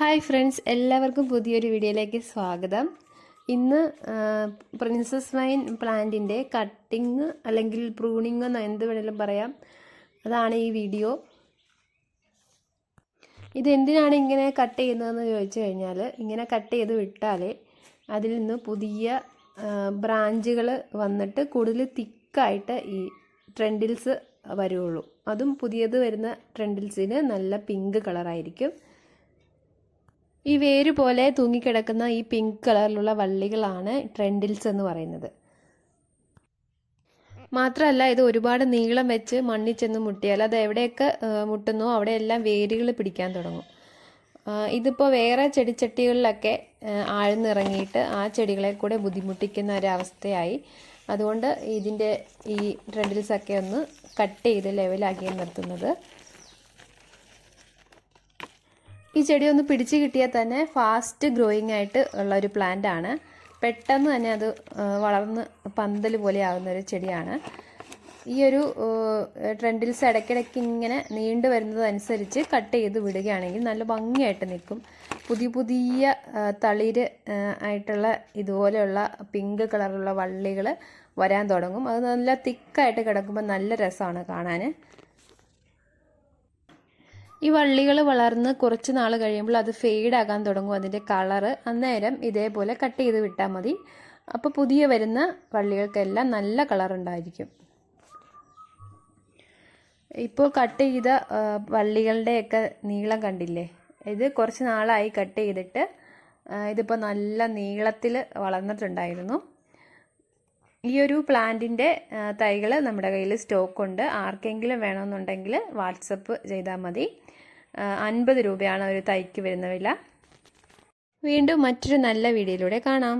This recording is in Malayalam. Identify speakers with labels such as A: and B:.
A: ഹായ് ഫ്രണ്ട്സ് എല്ലാവർക്കും പുതിയൊരു വീഡിയോയിലേക്ക് സ്വാഗതം. ഇന്ന് പ്രിൻസസ് വൈൻ പ്ലാന്റിന്റെ കട്ടിങ് അല്ലെങ്കിൽ പ്രൂണിങ് എന്ന് എന്ത് വേണേലും പറയാം. അതാണ് ഈ വീഡിയോ. ഇതെന്തിനാണ് ഇങ്ങനെ കട്ട് ചെയ്യുന്നതെന്ന് ചോദിച്ചു കഴിഞ്ഞാൽ ഇങ്ങനെ കട്ട് ചെയ്ത് വിട്ടാൽ അതിൽ നിന്ന് പുതിയ ബ്രാഞ്ചുകൾ വന്നിട്ട് കൂടുതൽ തിക്കായിട്ട് ഈ ട്രെൻഡിൽസ് വരുള്ളൂ. അതും പുതിയത് വരുന്ന ട്രെൻഡിൽസിന് നല്ല പിങ്ക് കളറായിരിക്കും ഈ വേര് പോലെ തൂങ്ങിക്കിടക്കുന്ന ഈ പിങ്ക് കളറിലുള്ള വള്ളികളാണ് ട്രെൻഡിൽസ് എന്ന് പറയുന്നത്. മാത്രമല്ല ഇത് ഒരുപാട് നീളം വെച്ച് മണ്ണിൽ ചെന്ന് മുട്ടിയാൽ അത് എവിടെയൊക്കെ മുട്ടുന്നോ അവിടെയെല്ലാം വേരുകൾ പിടിക്കാൻ തുടങ്ങും. ഇതിപ്പോൾ വേറെ ചെടിച്ചട്ടികളിലൊക്കെ ആഴ്ന്നിറങ്ങിയിട്ട് ആ ചെടികളെ കൂടെ ബുദ്ധിമുട്ടിക്കുന്ന ഒരവസ്ഥയായി. അതുകൊണ്ട് ഇതിന്റെ ഈ ട്രെൻഡിൽസൊക്കെ ഒന്ന് കട്ട് ചെയ്ത് ലെവലാക്കി നിർത്തുന്നത്. ഈ ചെടി ഒന്ന് പിടിച്ച് കിട്ടിയാൽ തന്നെ ഫാസ്റ്റ് ഗ്രോയിങ് ആയിട്ട് ഉള്ള ഒരു പ്ലാന്റ് ആണ്. പെട്ടെന്ന് തന്നെ അത് വളർന്ന് പന്തൽ പോലെ ആകുന്ന ഒരു ചെടിയാണ്. ഈ ഒരു ട്രെൻഡിൽസ് ഇടയ്ക്കിടയ്ക്ക് ഇങ്ങനെ നീണ്ടു വരുന്നതനുസരിച്ച് കട്ട് ചെയ്ത് വിടുകയാണെങ്കിൽ നല്ല ഭംഗിയായിട്ട് നിൽക്കും. പുതിയ പുതിയ തളിര് ആയിട്ടുള്ള ഇതുപോലെയുള്ള പിങ്ക് കളറുള്ള വള്ളികൾ വരാൻ തുടങ്ങും. അത് നല്ല തിക്കായിട്ട് കിടക്കുമ്പോൾ നല്ല രസമാണ് കാണാൻ ഈ വള്ളികൾ വളർന്ന് കുറച്ച് നാൾ കഴിയുമ്പോൾ അത് ഫെയ്ഡ് ആകാൻ തുടങ്ങും അതിന്റെ കളറ് അന്നേരം ഇതേപോലെ കട്ട് ചെയ്ത് വിട്ടാൽ മതി. അപ്പോൾ പുതിയ വരുന്ന വള്ളികൾക്കെല്ലാം നല്ല കളർ ഉണ്ടായിരിക്കും. ഇപ്പോൾ കട്ട് ചെയ്ത വള്ളികളുടെയൊക്കെ നീളം കണ്ടില്ലേ? ഇത് കുറച്ച് നാളായി കട്ട് ചെയ്തിട്ട് ഇതിപ്പോൾ നല്ല നീളത്തിൽ വളർന്നിട്ടുണ്ടായിരുന്നു. ഈ ഒരു പ്ലാന്റിന്റെ തൈകൾ നമ്മുടെ കയ്യിൽ സ്റ്റോക്ക് ഉണ്ട്. ആർക്കെങ്കിലും വേണമെന്നുണ്ടെങ്കിൽ വാട്സപ്പ് ചെയ്താൽ മതി. അൻപത് രൂപയാണ് ഒരു തൈക്ക് വരുന്ന വില. വീണ്ടും മറ്റൊരു നല്ല വീഡിയോയിലൂടെ കാണാം.